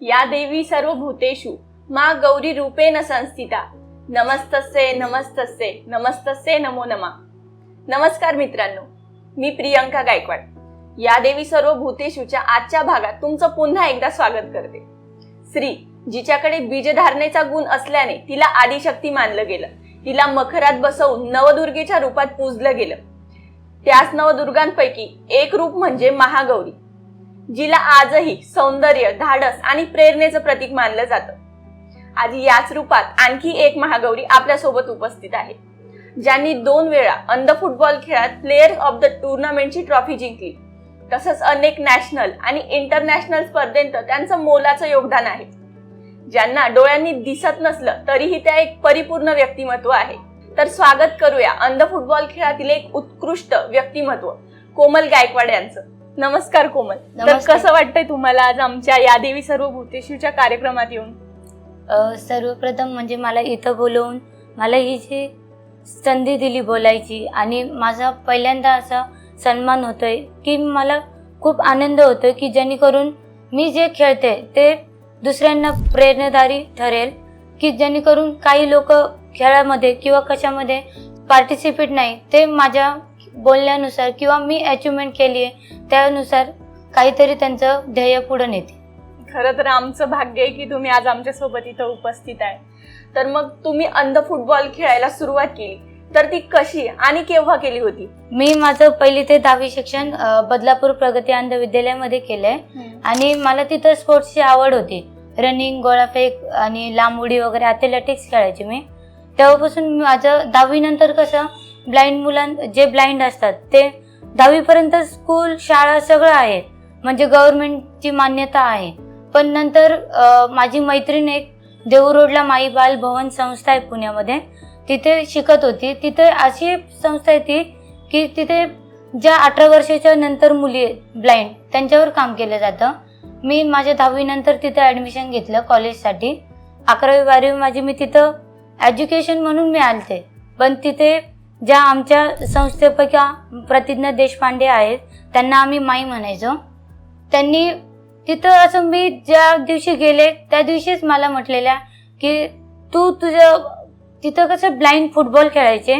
या देवी सर्व भूतेषु मा गौरी रूपेण संस्थिता। नमस्तसे नमस्तसे नमस्तसे नमो नमा। नमस्कार मित्रांनो मी प्रियंका गायकवाड. या देवी सर्व भूतेशूच्या आजच्या भागात तुमचं पुन्हा एकदा स्वागत करते. स्त्री जिच्याकडे बीजधारणेचा गुण असल्याने तिला आदिशक्ती मानलं गेलं. तिला मखरात बसवून नवदुर्गेच्या रूपात पूजलं गेलं. त्याच नवदुर्गांपैकी एक रूप म्हणजे महागौरी. जिला आजही सौंदर्य धाडस आणि प्रेरणेचं प्रतीक मानलं जातं. आज याच रूपात आणखी एक महागौरी आपल्यासोबत उपस्थित आहे ज्यांनी दोन वेळा अंध फुटबॉल खेळात प्लेयर ऑफ द टुर्नामेंटची ट्रॉफी जिंकली. तसंच अनेक नॅशनल आणि इंटरनॅशनल स्पर्धेत त्यांचं मोलाचं योगदान आहे. ज्यांना डोळ्यांनी दिसत नसलं तरीही त्या एक परिपूर्ण व्यक्तिमत्व आहे. तर स्वागत करूया अंध फुटबॉल खेळातील एक उत्कृष्ट व्यक्तिमत्व कोमल गायकवाड यांचं. नमस्कार कोमल तर नमस्ते. कसं वाटतंय तुम्हाला आज आमच्या या देवी सर्व भूतेशीच्या कार्यक्रमात येऊन अ, सर्वप्रथम म्हणजे मला इथं बोलवून मला ही जी संधी दिली बोलायची आणि माझा पहिल्यांदा असा सन्मान होतोय की मला खूप आनंद होतोय की जेणेकरून मी जे खेळते ते दुसऱ्यांना प्रेरणादारी ठरेल की जेणेकरून काही लोक खेळामध्ये किंवा कशामध्ये पार्टिसिपेट नाही ते माझ्या बोलण्यानुसार किंवा मी अचिव्हमेंट केली आहे त्यानुसार काहीतरी त्यांचं ध्येय पुढे नेते. खरं तर आमचं भाग्य आहे की तुम्ही आज आमच्यासोबत इथं उपस्थित आहे. तर मग तुम्ही अंध फुटबॉल खेळायला सुरुवात केली. तर ती कशी आणि केव्हा केली होती? मी माझं पहिली ते दहावी शिक्षण बदलापूर प्रगती अंध विद्यालयामध्ये केलंय आणि मला तिथं स्पोर्ट्सची आवड होती. रनिंग गोळाफेक आणि लांब उडी वगैरे ॲथलेटिक्स खेळायची मी. तेव्हापासून माझं दहावीनंतर कसं ब्लाइंड मुलां जे ब्लाइंड असतात ते दहावीपर्यंत स्कूल शाळा सगळं आहे. म्हणजे गव्हर्नमेंटची मान्यता आहे. पण नंतर माझी मैत्रीण एक देऊ रोडला माई बाल भवन संस्था आहे पुण्यामध्ये. तिथे शिकत होती. तिथे अशी संस्था आहे ती की तिथे ज्या अठरा वर्षाच्या नंतर मुली आहेत ब्लाइंड त्यांच्यावर काम केलं जातं. मी माझ्या दहावीनंतर तिथे ॲडमिशन घेतलं कॉलेजसाठी अकरावी बारावी माझी मी तिथं एज्युकेशन म्हणून मी आलते. पण तिथे ज्या आमच्या संस्थेपैकी प्रतिज्ञा देशपांडे आहेत त्यांना आम्ही माई म्हणायचो. त्यांनी तिथं असं मी ज्या दिवशी गेले त्या दिवशीच मला म्हटलेल्या की तू तुझं तिथं कसं ब्लाइंड फुटबॉल खेळायचे?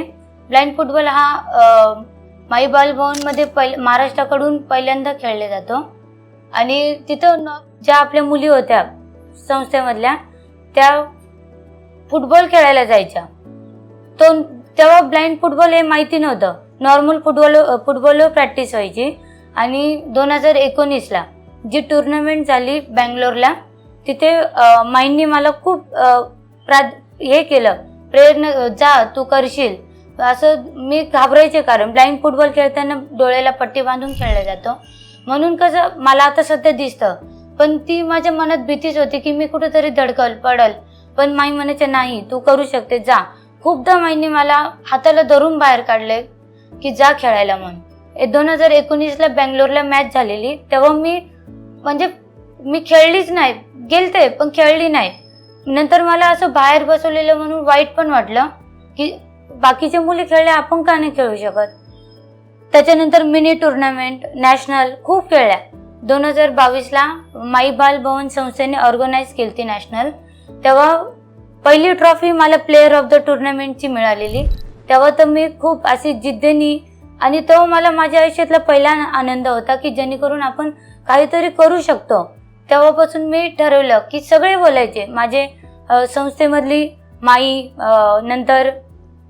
ब्लाइंड फुटबॉल हा माई बालभवनमध्ये पहिल पहि महाराष्ट्राकडून पहिल्यांदा खेळले जातो. आणि तिथं ज्या आपल्या मुली होत्या संस्थेमधल्या त्या फुटबॉल खेळायला जायच्या. तो तेव्हा ब्लाइंड फुटबॉल हे माहिती नव्हतं. नॉर्मल फुटबॉल फुटबॉल प्रॅक्टिस व्हायची. आणि दोन हजार एकोणीसला जी टुर्नामेंट झाली बँगलोरला तिथे माईंनी मला खूप प्रा हे केलं. प्रेरणा जा तू करशील. असं मी घाबरायचे कारण. ब्लाइंड फुटबॉल खेळताना डोळ्याला पट्टी बांधून खेळलं जातो. म्हणून कसं मला आता सध्या दिसतं. पण ती माझ्या मनात भीतीच होती की मी कुठेतरी धडकल पडल. पण माई म्हणायचे नाही तू करू शकते जा. खूपदा माईंनी मला हाताला धरून बाहेर काढले की जा खेळायला म्हणून दोन हजार एकोणीसला बँगलोरला मॅच झालेली तेव्हा मी म्हणजे मी खेळलीच नाही. गेलते पण खेळली नाही. नंतर मला असं बाहेर बसवलेलं म्हणून वाईट पण वाटलं की बाकीचे मुली खेळले आपण का नाही खेळू शकत? त्याच्यानंतर मिनी टुर्नामेंट नॅशनल खूप खेळल्या. दोन हजार बावीसला माई बाल भवन संस्थेने ऑर्गनाईज केली ती नॅशनल तेव्हा पहिली ट्रॉफी मला प्लेअर ऑफ द टुर्नामेंटची मिळालेली. तेव्हा तर मी खूप अशी जिद्दनी आणि तो मला माझ्या आयुष्यातला पहिला आनंद होता की जेणेकरून आपण काहीतरी करू शकतो. तेव्हापासून मी ठरवलं की सगळे बोलायचे. माझे संस्थेमधली माई नंतर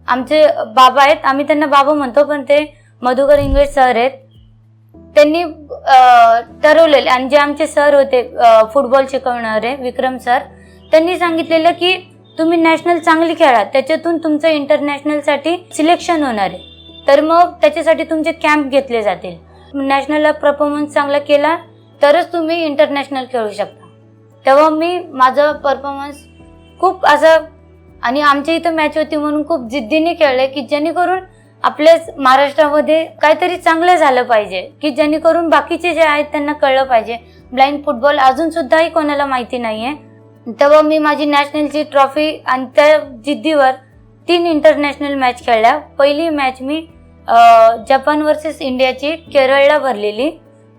आमचे बाबा आहेत. आम्ही त्यांना बाबा म्हणतो पण ते मधुकर इंगळे सर आहेत. त्यांनी ठरवलेले आणि जे आमचे सर होते फुटबॉल शिकवणारे विक्रम सर त्यांनी सांगितलेलं की तुम्ही नॅशनल चांगली खेळा त्याच्यातून तुमचं इंटरनॅशनलसाठी सिलेक्शन होणार आहे. तर मग त्याच्यासाठी तुमचे कॅम्प घेतले जातील. नॅशनलला परफॉर्मन्स चांगला केला तरच तुम्ही इंटरनॅशनल खेळू शकता. तेव्हा मी माझं परफॉर्मन्स खूप असं आणि आमच्या इथं मॅच होती म्हणून खूप जिद्दीने खेळले की जेणेकरून आपल्याच महाराष्ट्रामध्ये काहीतरी चांगलं झालं पाहिजे की जेणेकरून बाकीचे जे आहेत त्यांना कळलं पाहिजे. ब्लाइंड फुटबॉल अजून सुद्धाही कोणाला माहिती नाही आहे तेव्हा मी माझी नॅशनलची ट्रॉफी आणि त्या जिद्दीवर तीन इंटरनॅशनल मॅच खेळल्या. पहिली मॅच मी जपान वर्सेस इंडियाची केरळला भरलेली.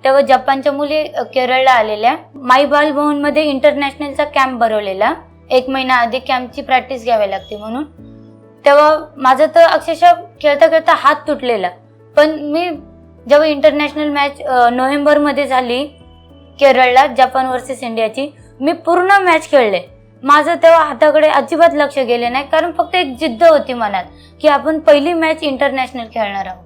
तेव्हा जपानच्या मुली केरळला आलेल्या. माई बाल भवनमध्ये इंटरनॅशनलचा कॅम्प भरवलेला. एक महिना आधी कॅम्पची प्रॅक्टिस घ्यावी लागते म्हणून. तेव्हा माझं तर अक्षरशः खेळता खेळता हात तुटलेला. पण मी जेव्हा इंटरनॅशनल मॅच नोव्हेंबरमध्ये झाली केरळला जपान वर्सेस इंडियाची मी पूर्ण मॅच खेळले. माझं तेव्हा हाताकडे अजिबात लक्ष गेले नाही कारण फक्त एक जिद्द होती मनात की आपण पहिली मॅच इंटरनॅशनल खेळणार आहोत.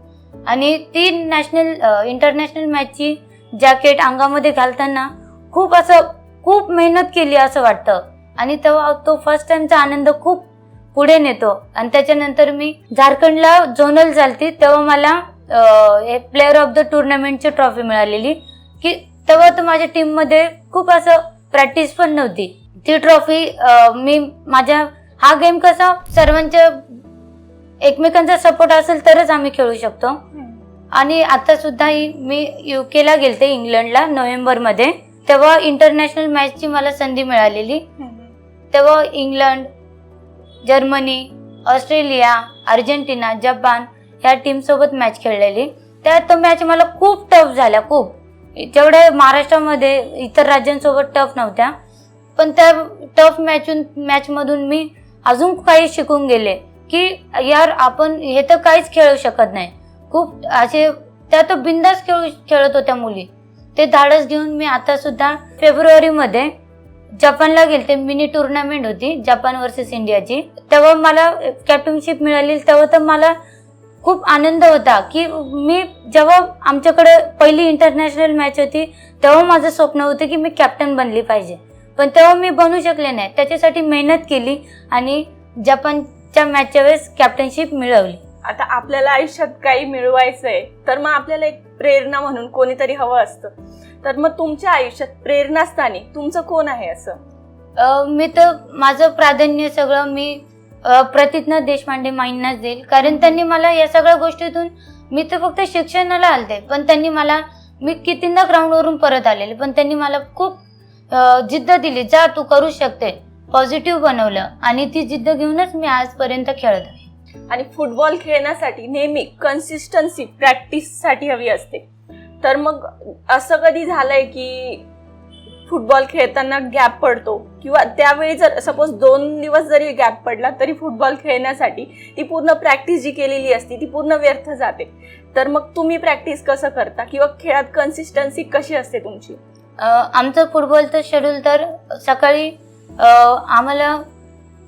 आणि ती नॅशनल इंटरनॅशनल मॅचची जॅकेट अंगामध्ये घालताना खूप असं खूप मेहनत केली असं वाटतं. आणि तेव्हा तो फर्स्ट टाइमचा आनंद खूप पुढे नेतो. आणि त्याच्यानंतर मी झारखंडला झोनल झालती तेव्हा मला प्लेअर ऑफ द टुर्नामेंटची ट्रॉफी मिळालेली की तेव्हा तर माझ्या टीममध्ये खूप असं प्रॅक्टिस पण नव्हती. ती ट्रॉफी मी माझ्या हा गेम कसा सर्वांच्या एकमेकांचा सपोर्ट असेल तरच आम्ही खेळू शकतो. आणि आता सुद्धा ही मी युकेला गेलते इंग्लंडला नोव्हेंबरमध्ये. तेव्हा इंटरनॅशनल मॅचची मला संधी मिळालेली. तेव्हा England Germany Australia Argentina Japan ह्या टीमसोबत मॅच खेळलेली. त्यात तो मॅच मला खूप टफ झाल्या खूप. जेवढ्या महाराष्ट्रामध्ये इतर राज्यांसोबत टफ नव्हत्या पण त्या टफ मॅचून मॅचमधून मी अजून काही शिकून गेले की यार आपण हे तर काहीच खेळू शकत नाही. खूप असे त्या तर बिंदास खेळू खेळत होत्या मुली. ते धाडस घेऊन मी आता सुद्धा फेब्रुवारीमध्ये जपानला गेलते. मिनी टुर्नामेंट होती जपान वर्सेस इंडियाची. तेव्हा मला कॅप्टनशिप मिळाली तेव्हा तर मला खूप आनंद होता की मी जेव्हा आमच्याकडे पहिली इंटरनॅशनल मॅच होती तेव्हा माझं स्वप्न होतं की मी कॅप्टन बनली पाहिजे. पण तेव्हा मी बनू शकले नाही. त्याच्यासाठी मेहनत केली आणि जपानच्या मॅचच्या वेळेस कॅप्टनशिप मिळवली. आता आपल्याला आयुष्यात काही मिळवायचंय तर मग आपल्याला एक प्रेरणा म्हणून कोणीतरी हवं असतं. तर मग तुमच्या आयुष्यात प्रेरणास्थानी तुमचं कोण आहे असं? मी तर माझं प्राधान्य सगळं मी प्रतिज्ञा देशपांडे माईंनाच देईल. कारण त्यांनी मला या सगळ्या गोष्टीतून मी तर फक्त शिक्षणाला आलते पण त्यांनी मला मी कितींदा ग्राउंडवरून परत आलेले पण त्यांनी मला खूप जिद्द दिली जा तू करू शकते. पॉझिटिव्ह बनवलं. आणि ती जिद्द घेऊनच मी आजपर्यंत खेळत आहे. आणि फुटबॉल खेळण्यासाठी नेहमी कन्सिस्टन्सी प्रॅक्टिससाठी हवी असते. तर मग असं कधी झालंय की फुटबॉल खेळताना गॅप पडतो. किंवा त्यावेळी जर सपोज दोन दिवस जरी गॅप पडला तरी फुटबॉल खेळण्यासाठी ती पूर्ण प्रॅक्टिस जी केलेली असते ती पूर्ण व्यर्थ जाते. तर मग तुम्ही प्रॅक्टिस कसं करता? किंवा खेळात कन्सिस्टन्सी कशी असते तुमची? आमचं फुटबॉलचं शेड्यूल तर सकाळी आम्हाला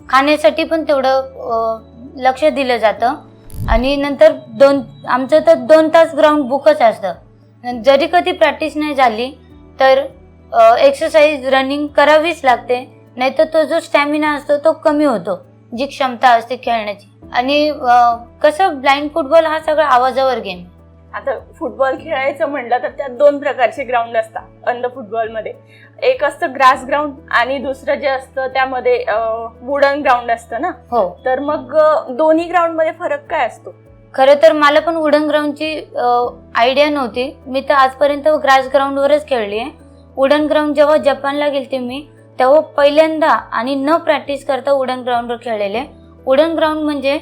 खाण्यासाठी पण तेवढं लक्ष दिलं जातं. आणि नंतर दोन आमचं तर दोन तास ग्राउंड बुकच असतं. जरी कधी प्रॅक्टिस नाही झाली तर एक्सरसाइज रनिंग करावीच लागते. नाहीतर तो जो स्टॅमिना असतो तो कमी होतो जी क्षमता असते खेळण्याची. आणि कसं ब्लाइंड फुटबॉल हा सगळा आवाजावर गेम आता फुटबॉल खेळायचं म्हणलं तर त्यात दोन प्रकारचे ग्राउंड असतात अंध फुटबॉलमध्ये एक असतं ग्रास ग्राउंड आणि दुसरं जे असतं त्यामध्ये वुडन ग्राउंड असतं ना? हो. तर मग दोन्ही ग्राउंडमध्ये फरक काय असतो? खरं तर मला पण वुडन ग्राउंडची आयडिया नव्हती. मी तर आजपर्यंत ग्रास ग्राउंडवरच खेळली आहे वुडन ग्राउंड जेव्हा जपानला गेलते मी तेव्हा पहिल्यांदा आणि न प्रॅक्टिस करता वुडन ग्राउंडवर खेळलेले. वुडन ग्राउंड म्हणजे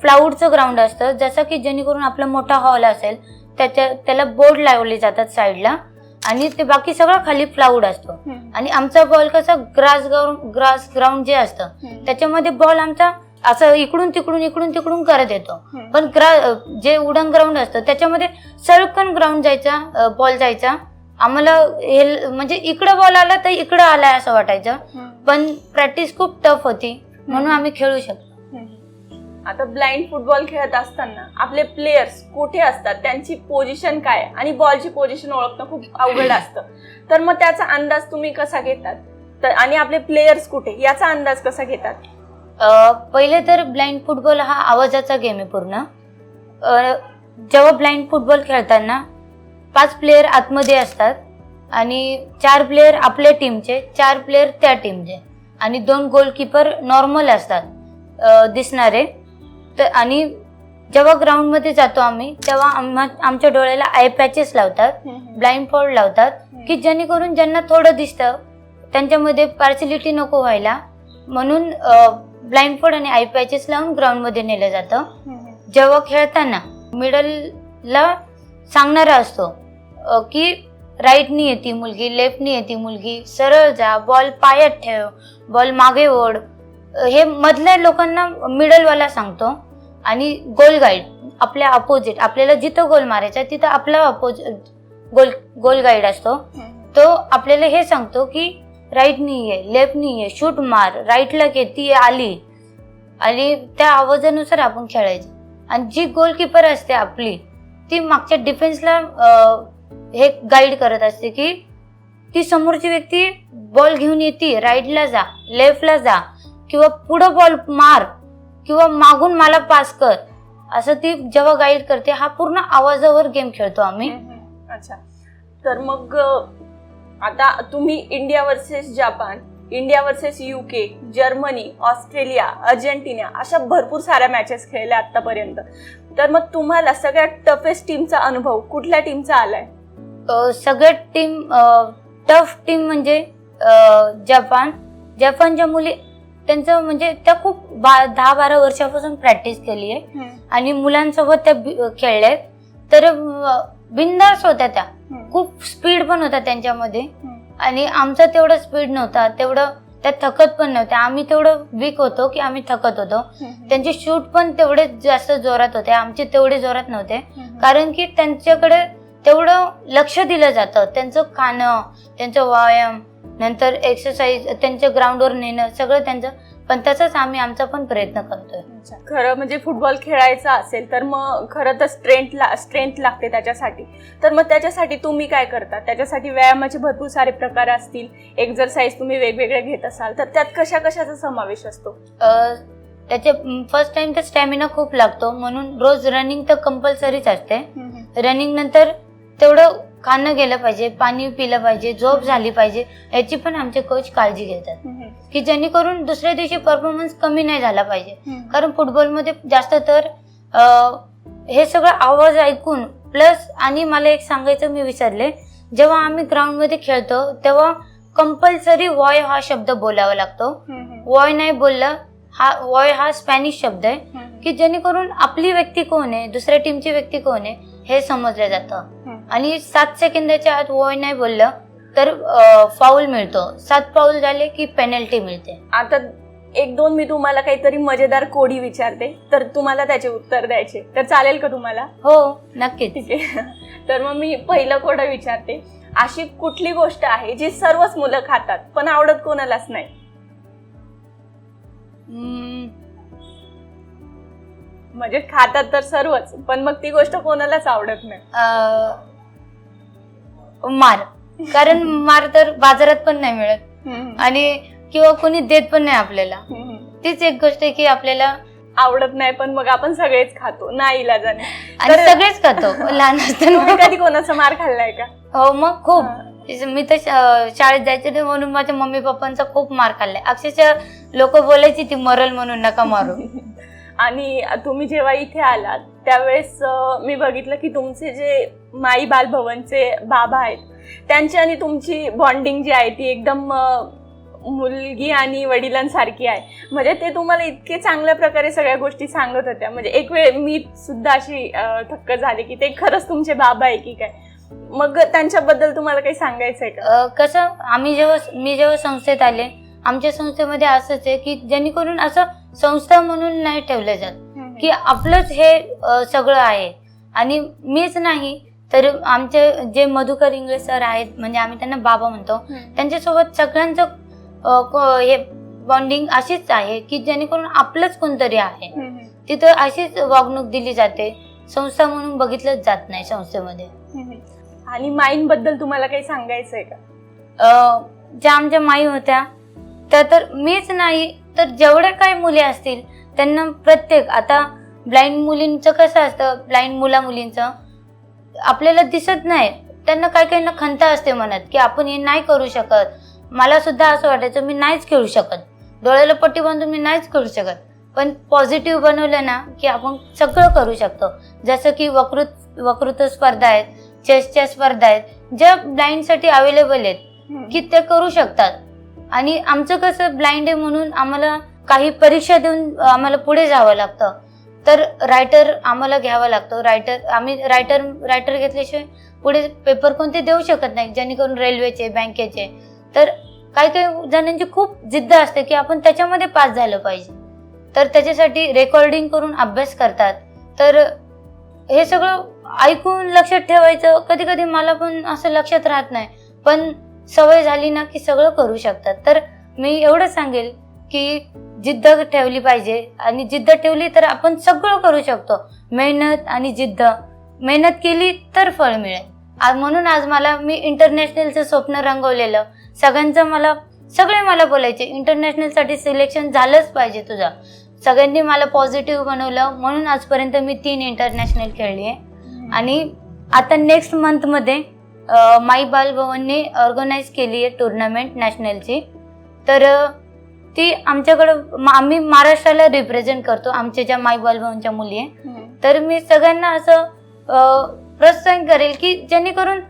फ्लाऊडचं ग्राउंड असतं जसं की जेणेकरून आपला मोठा हॉल असेल त्याच्या त्याला बोर्ड लावले जातात साईडला आणि ते बाकी सगळं खाली फ्लाऊड असतो. आणि आमचा बॉल कसा ग्रास ग्राउंड ग्रास ग्राउंड जे असतं त्याच्यामध्ये बॉल आमचा असं इकडून तिकडून इकडून तिकडून करत येतो. पण ग्रा जे उडन ग्राउंड असतं त्याच्यामध्ये सळकन ग्राउंड जायचा बॉल जायचा. आम्हाला हे म्हणजे इकडं बॉल आला तर इकडं आलाय असं वाटायचं. पण प्रॅक्टिस खूप टफ होती. म्हणून आम्ही खेळू शकतो आता ब्लाइंड फुटबॉल खेळत असताना आपले प्लेयर्स कुठे असतात? त्यांची पोझिशन काय? आहे? आणि बॉलची पोझिशन ओळखणं खूप अवघड असतं. तर मग त्याचा अंदाज तुम्ही कसा घेतात? तर आणि आपले प्लेयर्स कुठे? याचा अंदाज कसा घेतात? अ, पहिले तर ब्लाइंड फुटबॉल हा आवाजाचा गेम आहे पूर्ण. अ, जेव्हा ब्लाइंड फुटबॉल खेळताना पाच प्लेयर आतमध्ये असतात आणि चार प्लेयर आपल्या टीमचे चार प्लेयर त्या टीमचे आणि दोन गोलकीपर नॉर्मल असतात दिसणारे. तर आणि जेव्हा ग्राउंडमध्ये जातो आम्ही तेव्हा आम्हा आमच्या डोळ्याला आय पॅचेस लावतात ब्लाइंड फोल्ड लावतात की जेणेकरून ज्यांना थोडं दिसतं त्यांच्यामध्ये पार्सिलिटी नको व्हायला. म्हणून ब्लाइंड फोल्ड आणि आय पॅचेस लावून ग्राउंडमध्ये नेलं जातं. जेव्हा खेळताना मिडलला सांगणारा असतो की राईटनी येते मुलगी लेफ्टनी येते मुलगी. सरळ जा बॉल पायात ठेव बॉल मागे ओढ. हे मधल्या लोकांना मिडलवाला सांगतो. आणि गोल गाईड आपल्या अपोजिट आपल्याला जिथं गोल मारायचा तिथं आपला अपोजिट गोल गोल गाईड असतो. तो आपल्याला हे सांगतो की राईटनी आहे लेफ्टनी आहे शूट मार राईटला घे ती आली. आणि त्या आवाजानुसार आपण खेळायचं. आणि जी गोलकीपर असते आपली ती मागच्या डिफेन्सला हे गाईड करत असते की ती समोरची व्यक्ती बॉल घेऊन येते राईटला जा लेफ्टला जा किंवा पुढं बॉल मार किंवा मागून मला पास कर असं ती जेव्हा गाईड करते हा पूर्ण आवाजावर गेम खेळतो आम्ही. अच्छा. तर मग आता तुम्ही India versus Japan India versus UK Germany Australia Argentina अशा भरपूर साऱ्या मॅचेस खेळल्या आतापर्यंत तर मग तुम्हाला सगळ्यात टफेस्ट टीमचा अनुभव कुठल्या टीमचा आलाय? सगळ्यात टीम टफ टीम म्हणजे जपान. जपानच्या मुली त्यांचं म्हणजे त्या खूप बा दहा बारा वर्षापासून प्रॅक्टिस केली आहे. आणि मुलांसोबत त्या खेळल्यात तर बिनधास्त होत्या त्या. खूप स्पीड पण होता त्यांच्यामध्ये. आणि आमचा तेवढा स्पीड नव्हता. तेवढं त्या थकत पण नव्हत्या. आम्ही तेवढं वीक होतो की आम्ही थकत होतो. त्यांचे शूट पण तेवढे जास्त जोरात होते. आमचे तेवढे जोरात नव्हते. कारण की त्यांच्याकडे तेवढं लक्ष दिलं जातं. त्यांचं खाणं त्यांचं व्यायाम नंतर एक्सरसाइज त्यांच्या ग्राउंडवर नेणं सगळं त्यांचं. पण तसंच आम्ही आमचा पण प्रयत्न करतोय. खरं म्हणजे फुटबॉल खेळायचा असेल तर मग खरं तर स्ट्रेंथ ला स्ट्रेंथ लागते त्याच्यासाठी. तर मग त्याच्यासाठी तुम्ही काय करता? त्याच्यासाठी व्यायामाचे भरपूर सारे प्रकार असतील. एक्झरसाइज तुम्ही वेगवेगळे घेत असाल. तर त्यात कशा कशाचा समावेश असतो? त्याचे फर्स्ट टाइम तर स्टॅमिना खूप लागतो. म्हणून रोज रनिंग तर कंपल्सरीच असते. रनिंग नंतर तेवढं खाणं गेलं पाहिजे पाणी पिलं पाहिजे झोप झाली पाहिजे याची पण आमचे कोच काळजी घेतात. की जेणेकरून दुसऱ्या दिवशी परफॉर्मन्स कमी नाही झाला पाहिजे. कारण फुटबॉलमध्ये जास्त तर हे सगळं आवाज ऐकून प्लस आणि मला एक सांगायचं मी विसरले जेव्हा आम्ही ग्राउंडमध्ये खेळतो तेव्हा कंपल्सरी वॉय हा शब्द बोलावा लागतो. वॉय नाही बोललं हा वॉय हा स्पॅनिश शब्द आहे. की जेणेकरून आपली व्यक्ती कोण आहे दुसऱ्या टीमची व्यक्ती कोण आहे हे समजलं जातं. आणि सात सेकंदाच्या आत वॉय नाही बोललं तर फाऊल मिळतो. सात फाऊल झाले की पेनल्टी मिळते. आता एक दोन मी तुम्हाला काहीतरी मजेदार कोडी विचारते तर तुम्हाला त्याचे उत्तर द्यायचे. तर चालेल का तुम्हाला? हो नक्कीच. ठीक आहे. तर मग मी पहिलं कोडं विचारते. अशी कुठली गोष्ट आहे जी सर्वच मुलं खातात पण आवडत कोणालाच नाही? म्हणजे खातात तर सर्वच पण मग ती गोष्ट कोणालाच आवडत नाही. अं, मार. कारण मार तर बाजारात पण नाही मिळत. आणि किंवा कोणी देत पण नाही आपल्याला. तीच एक गोष्ट आहे की आपल्याला आवडत नाही पण मग आपण सगळेच खातो. नाही इलाजाने. आणि तर- सगळेच खातो. लहान तुम्ही असताना कधी कोणाचा मार खाल्लाय का? हो मग खूप. हा. मी तर शा- शाळेत जायचे ते म्हणून माझ्या मम्मी पप्पांचा खूप मार खाल्लाय. अक्षरशः लोक बोलायची ती मरल म्हणून नका मारू. आणि तुम्ही जेव्हा इथे आलात त्यावेळेस मी बघितलं की तुमचे जे माई बालभवनचे बाबा आहेत त्यांची आणि तुमची बॉन्डिंग जी आहे ती एकदम मुलगी आणि वडिलांसारखी आहे. म्हणजे ते तुम्हाला इतके चांगल्या प्रकारे सगळ्या गोष्टी सांगत होत्या. म्हणजे एक वेळ मी सुद्धा अशी थक्क झाले की ते खरंच तुमचे बाबा आहे की काय? मग त्यांच्याबद्दल तुम्हाला काही सांगायचंय का? कसं आम्ही जेव्हा मी जेव्हा संस्थेत आले आमच्या संस्थेमध्ये असंच आहे की जेणेकरून असं संस्था म्हणून नाही ठेवलं जात. की आपलंच हे सगळं आहे. आणि मीच नाही तर आमचे जे मधुकर इंग्लिश सर आहेत म्हणजे आम्ही त्यांना बाबा म्हणतो त्यांच्यासोबत सगळ्यांचं हे बॉन्डिंग अशीच आहे की जेणेकरून आपलंच कोणतरी आहे. तिथं अशीच वागणूक दिली जाते. संस्था म्हणून बघितलंच जात नाही संस्थेमध्ये. आणि माईन बद्दल तुम्हाला काही सांगायचंय का? ज्या आमच्या माई होत्या त्या तर मीच नाही तर जेवढ्या काही मुली असतील त्यांना प्रत्येक आता ब्लाइंड मुलींचं कसं असतं ब्लाइंड मुला मुलींचं आपल्याला दिसत नाही. त्यांना काही काहींना खंत असते मनात की आपण हे नाही करू शकत. मला सुद्धा असं वाटायचं मी नाहीच खेळू शकत. डोळ्याला पट्टी बांधून मी नाहीच करू शकत. पण पॉझिटिव्ह बनवलं ना की आपण सगळं करू शकतो. जसं की वकृत वक्तृत्व स्पर्धा आहेत चेसच्या स्पर्धा आहेत ज्या ब्लाइंडसाठी अवेलेबल आहेत की ते करू शकतात. आणि आमचं कसं ब्लाइंड आहे म्हणून आम्हाला काही परीक्षा देऊन आम्हाला पुढे जावं लागतं. तर रायटर आम्हाला घ्यावा लागतो. रायटर आम्ही रायटर रायटर घेतल्याशिवाय पुढे पेपर कोणते देऊ शकत नाही जेणेकरून रेल्वेचे बँकेचे तर काही काही जणांची खूप जिद्द असते की आपण त्याच्यामध्ये पास झालं पाहिजे. तर त्याच्यासाठी रेकॉर्डिंग करून अभ्यास करतात. तर हे सगळं ऐकून लक्षात ठेवायचं. कधी कधी मला पण असं लक्षात राहत नाही. पण सवय झाली ना की सगळं करू शकतात. तर मी एवढं सांगेल की जिद्द ठेवली पाहिजे आणि जिद्द ठेवली तर आपण सगळं करू शकतो. मेहनत आणि जिद्द. मेहनत केली तर फळ मिळेल. आज म्हणून आज मला मी इंटरनॅशनलचं स्वप्न रंगवलेलं. सगळ्यांचं मला सगळे मला बोलायचे इंटरनॅशनलसाठी सिलेक्शन झालंच पाहिजे तुझं. सगळ्यांनी मला पॉझिटिव्ह बनवलं. म्हणून आजपर्यंत मी तीन इंटरनॅशनल खेळली आहे. आणि आता नेक्स्ट मंथमध्ये माई बाल भवनने ऑर्गनाईज केली आहे टुर्नामेंट नॅशनलची तर ती आमच्याकडं आम्ही महाराष्ट्राला रिप्रेझेंट करतो आमच्या ज्या माई बाल भवनच्या मुली आहे तर मी सगळ्यांना असं प्रोत्साहन करेल की जेणेकरून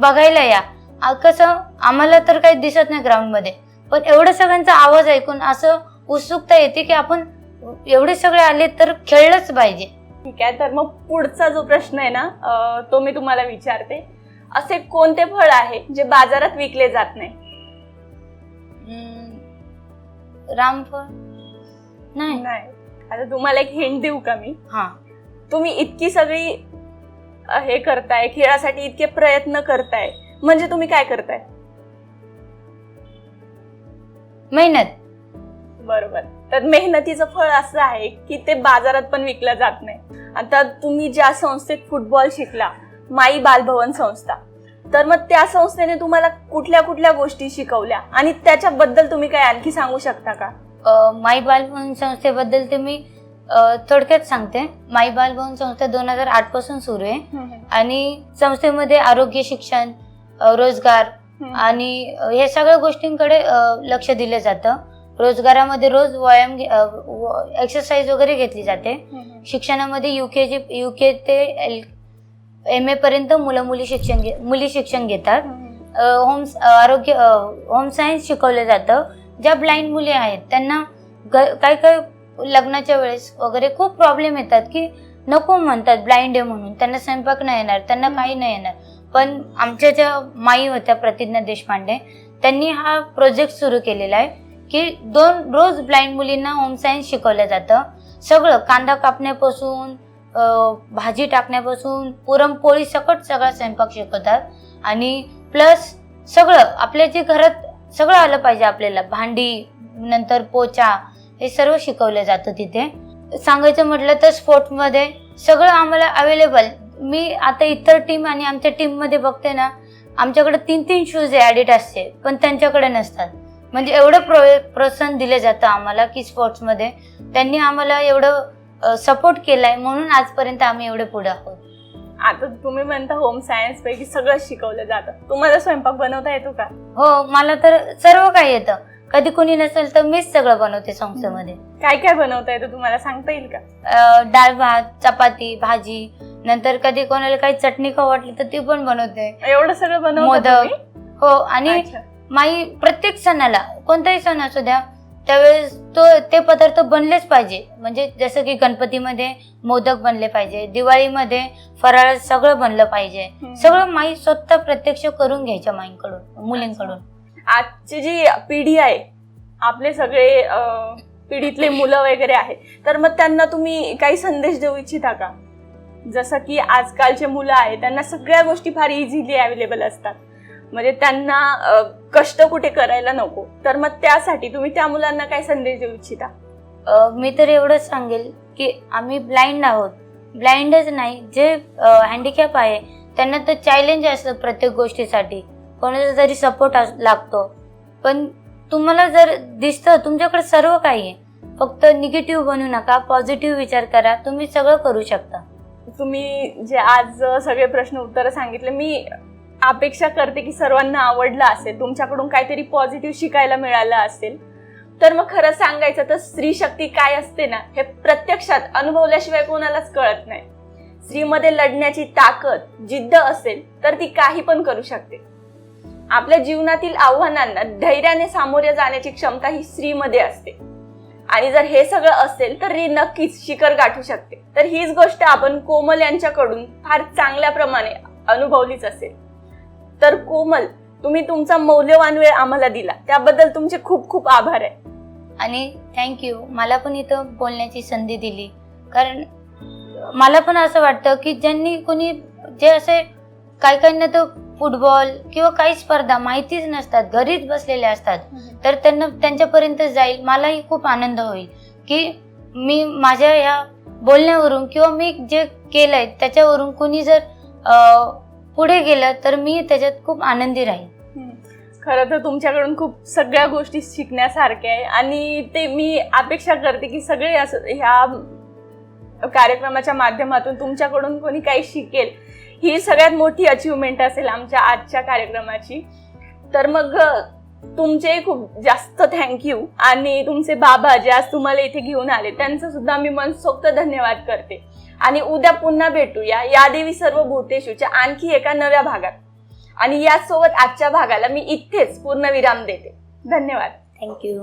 बघायला या. कसं आम्हाला तर काही दिसत नाही ग्राउंडमध्ये पण एवढं सगळ्यांचा आवाज ऐकून असं उत्सुकता येते की आपण एवढे सगळे आले तर खेळलंच पाहिजे. ठीक आहे तर मग पुढचा जो प्रश्न आहे ना तो मी तुम्हाला विचारते. असे कोणते फळ आहे जे बाजारात विकले जात नाही? रामफळ? नाही. नाही. आता तुम्हाला एक हिंट देऊ का मी? हा. तुम्ही इतकी सगळी अ, हे करताय खेळासाठी इतके प्रयत्न करताय. म्हणजे तुम्ही काय करताय? मेहनत. बरोबर. तर मेहनतीचं फळ असं आहे की ते बाजारात पण विकलं जात नाही. आता तुम्ही ज्या संस्थेत फुटबॉल शिकला माई बालभवन संस्था. तर मग त्या संस्थेने तुम्हाला कुठल्या कुठल्या गोष्टी शिकवल्या? आणि त्याच्याबद्दल तुम्ही काय आणखी सांगू शकता का? माई बालभवन संस्थेबद्दल ते मी थोडक्यात सांगते. माई बालभवन संस्था दोन हजार आठपासून सुरू आहे. आणि संस्थेमध्ये आरोग्य शिक्षण रोजगार आणि हे सगळ्या गोष्टींकडे लक्ष दिलं जातं. रोजगारामध्ये रोज व्यायाम एक्सरसाइज वगैरे घेतली जाते. शिक्षणामध्ये युके जी युके ते एम ए पर्यंत मुलं मुली शिक्षण घे मुली शिक्षण घेतात. होम आरोग्य होम सायन्स शिकवलं जातं. ज्या ब्लाइंड मुली आहेत त्यांना काही काही लग्नाच्या वेळेस वगैरे खूप प्रॉब्लेम येतात की नको म्हणतात ब्लाइंड आहे म्हणून. त्यांना स्वयंपाक नाही येणार त्यांना काही नाही येणार. पण आमच्या ज्या माई होत्या प्रतिज्ञा देशपांडे त्यांनी हा प्रोजेक्ट सुरू केलेला आहे की दोन रोज ब्लाइंड मुलींना होम सायन्स शिकवलं जातं. सगळं कांदा कापण्यापासून भाजी टाकण्यापासून पुरणपोळी सकट सगळा स्वयंपाक शिकवतात. आणि प्लस सगळं आपल्या जे घरात सगळं आलं पाहिजे आपल्याला भांडी नंतर पोचा हे सर्व शिकवलं जातं तिथे. सांगायचं म्हटलं तर स्पोर्ट्समध्ये सगळं आम्हाला अवेलेबल मी आता इतर टीम आणि आमच्या टीममध्ये बघते ना आमच्याकडे तीन तीन शूज आहे ॲडिडासचे पण त्यांच्याकडे नसतात. म्हणजे एवढं प्रो प्रोत्साहन दिलं जातं आम्हाला की स्पोर्ट्समध्ये त्यांनी आम्हाला एवढं सपोर्ट केलाय म्हणून आजपर्यंत आम्ही एवढे पुढे आहोत. आता तुम्ही म्हणता होम सायन्स पैकी सगळं शिकवलं जातं. तुम्हाला स्वयंपाक बनवता येतो का? हो मला तर सर्व काही येतं. कधी कोणी नसेल तर मीच सगळं बनवते संस्थेमध्ये. काय काय बनवता येतं तुम्हाला सांगता येईल का? अं, डाळ भात चपाती भाजी नंतर कधी कोणाला काही चटणी खाऊ वाटली तर ती पण बनवते. एवढं सगळं बनवता मोदक. तुम्ही? हो आणि अच्छा. माई प्रत्येक सणाला कोणताही सण असू द्या त्यावेळेस तो ते पदार्थ बनलेच पाहिजे. म्हणजे जसं की गणपतीमध्ये मोदक बनले पाहिजे दिवाळीमध्ये फराळ सगळं बनलं पाहिजे. सगळं माई स्वतः प्रत्यक्ष करून घ्यायच्या माईंकडून मुलींकडून. आजची जी पिढी आहे आपले सगळे पिढीतले मुलं वगैरे आहेत तर मग त्यांना तुम्ही काही संदेश देऊ इच्छिता का? जसं की आजकालचे मुलं आहेत त्यांना सगळ्या गोष्टी फार इझिली अवेलेबल असतात. म्हणजे त्यांना कष्ट कुठे करायला नको. तर मग त्यासाठी तुम्ही त्या मुलांना काय संदेश देऊ इच्छिता? मी तर एवढंच सांगेल की आम्ही ब्लाइंड आहोत. ब्लाइंडच नाही जे हँडिकॅप आहे त्यांना तर चॅलेंज असतं प्रत्येक गोष्टीसाठी. कोणाचा तरी सपोर्ट लागतो. पण तुम्हाला जर दिसतं तुमच्याकडे सर्व काही आहे. फक्त निगेटिव्ह बनू नका पॉझिटिव्ह विचार करा तुम्ही सगळं करू शकता. तुम्ही जे आज सगळे प्रश्न उत्तर सांगितले मी अपेक्षा करते की सर्वांना आवडलं असेल तुमच्याकडून काहीतरी पॉझिटिव्ह शिकायला मिळालं असेल तर मग खरं सांगायचं तर स्त्री शक्ती काय असते ना हे प्रत्यक्षात अनुभवल्याशिवाय कोणालाच कळत नाही. स्त्रीमध्ये लढण्याची ताकद जिद्द असेल तर ती काही पण करू शकते. आपल्या जीवनातील आव्हानांना धैर्याने सामोरे जाण्याची क्षमता ही स्त्रीमध्ये असते. आणि जर हे सगळं असेल तर ही नक्कीच शिखर गाठू शकते. तर हीच गोष्ट आपण कोमल यांच्याकडून फार चांगल्या प्रमाणे अनुभवलीच असेल. तर कोमल तुम्ही तुमचा मौल्यवान वेळ आम्हाला दिला. त्याबद्दल तुमचे खूप खूप आभार आहे. आणि थँक्यू मला पण इथं बोलण्याची संधी दिली. कारण मला पण असं वाटतं की ज्यांनी कोणी जे असे काही काहींना तर फुटबॉल किंवा काही स्पर्धा माहितीच नसतात घरीच बसलेले असतात तर त्यांना त्यांच्यापर्यंत जाईल मलाही खूप आनंद होईल. की मी माझ्या ह्या बोलण्यावरून किंवा मी जे केलंय त्याच्यावरून कुणी जर पुढे गेलं तर मी त्याच्यात खूप आनंदी राहील खरं तर तुमच्याकडून खूप सगळ्या गोष्टी शिकण्यासारख्या आहे. आणि ते मी अपेक्षा करते की सगळे असं ह्या कार्यक्रमाच्या माध्यमातून तुमच्याकडून कोणी काही शिकेल ही सगळ्यात मोठी अचिव्हमेंट असेल आमच्या आजच्या कार्यक्रमाची. तर मग तुमचे खूप जास्त थँक्यू आणि तुमचे बाबा जे आज तुम्हाला इथे घेऊन आले त्यांचं सुद्धा मी मनसोक्त धन्यवाद करते. आणि उद्या पुन्हा भेटूया या देवी सर्व भूतेशूच्या आणखी एका नव्या भागात. आणि याचसोबत आजच्या भागाला मी इथेच पूर्ण विराम देते. धन्यवाद. थँक्यू